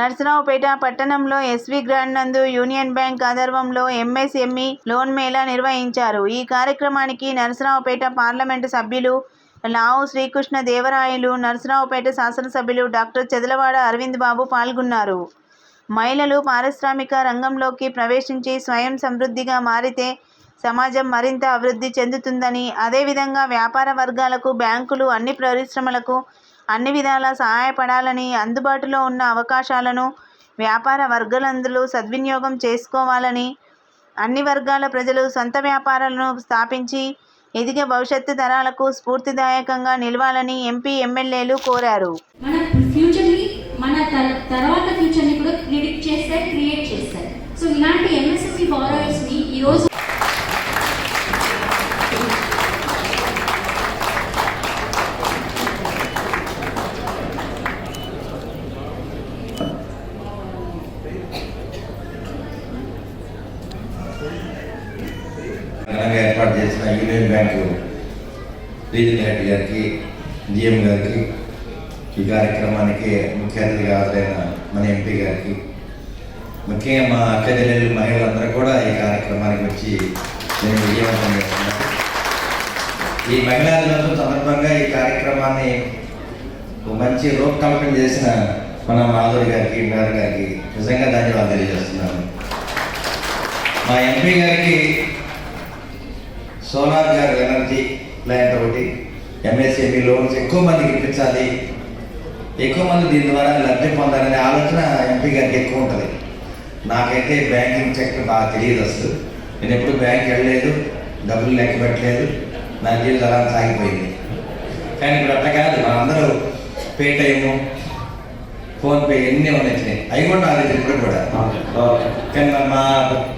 నర్సరావుపేట పట్టణంలో SV grand నందు union bank ఆధ్వర్యంలో ఎంఎస్ఎంఈ లోన్ మేళా నిర్వహించారు. ఈ కార్యక్రమానికి నర్సరావుపేట పార్లమెంటు సభ్యులు లావు శ్రీకృష్ణ దేవరాయలు నర్సరావుపేట శాసనసభ్యులు డాక్టర్ చెదలవాడ అరవింద్ బాబు పాల్గొన్నారు. మహిళలు పారిశ్రామిక రంగంలోకి ప్రవేశించి స్వయం సమృద్ధిగా మారితే సమాజం మరింత అభివృద్ధి చెందుతుందని అదేవిధంగా వ్యాపార వర్గాలకు బ్యాంకులు అన్ని పరిశ్రమలకు అన్ని విధాలా సహాయపడాలని అందుబాటులో ఉన్న అవకాశాలను వ్యాపార వర్గాలందరూ సద్వినియోగం చేసుకోవాలని అన్ని వర్గాల ప్రజలు సొంత వ్యాపారాలను స్థాపించి ఎదిగే భవిష్యత్తు తరాలకు స్ఫూర్తిదాయకంగా నిలవాలని ఎంపీ ఎమ్మెల్యేలు కోరారు. మన ఫ్యూచర్ని మన తర్- తర్వాత ఫ్యూచర్ని కూడా ప్రిడిక్ట్ చేస్తారు క్రియేట్ చేస్తారు సో ఇలాంటి ఎంఎస్ఎంఈ బారోయర్స్ని ఈరోజు ఏర్పాటు చేసిన యూనియన్ బ్యాంకు రీజనల్ హెడ్ గారికి డిఎం గారికి ఈ కార్యక్రమానికి ముఖ్య అతిథిగా హాజరైన మన ఎంపీ గారికి ముఖ్యంగా మా అక్క మహిళలందరూ కూడా ఈ కార్యక్రమానికి వచ్చి నేను విజయవంతం చేస్తున్నాను. ఈ మహిళా దినోత్సవం సందర్భంగా ఈ కార్యక్రమాన్ని ఒక మంచి రూపకల్పన చేసిన మన మాధురి గారికి మేడం గారికి నిజంగా ధన్యవాదాలు తెలియజేస్తున్నాను. మా ఎంపీ గారికి సోలార్ గారు ఎనర్జీ ప్లాంట్ ఒకటి ఎంఎస్ఎంఈ లోన్స్ ఎక్కువ మందికి ఇప్పించాలి. ఎక్కువ మంది దీని ద్వారా లబ్ధి పొందాలనే ఆలోచన ఎంపీ గారికి ఎక్కువ ఉంటుంది. నాకైతే బ్యాంకింగ్ సెక్టర్ బాగా తెలియదు అసలు. నేను ఎప్పుడు బ్యాంక్ వెళ్ళలేదు డబ్బులు లెక్క పెట్టలేదు నా జీవితం అలా సాగిపోయింది. కానీ ఇప్పుడు అట్లా కాదు మనందరూ పేటిఎమ్ ఫోన్పే ఎన్ని ఉన్నాయి అవి కూడా నాకు ఇప్పుడు కూడా. కానీ మా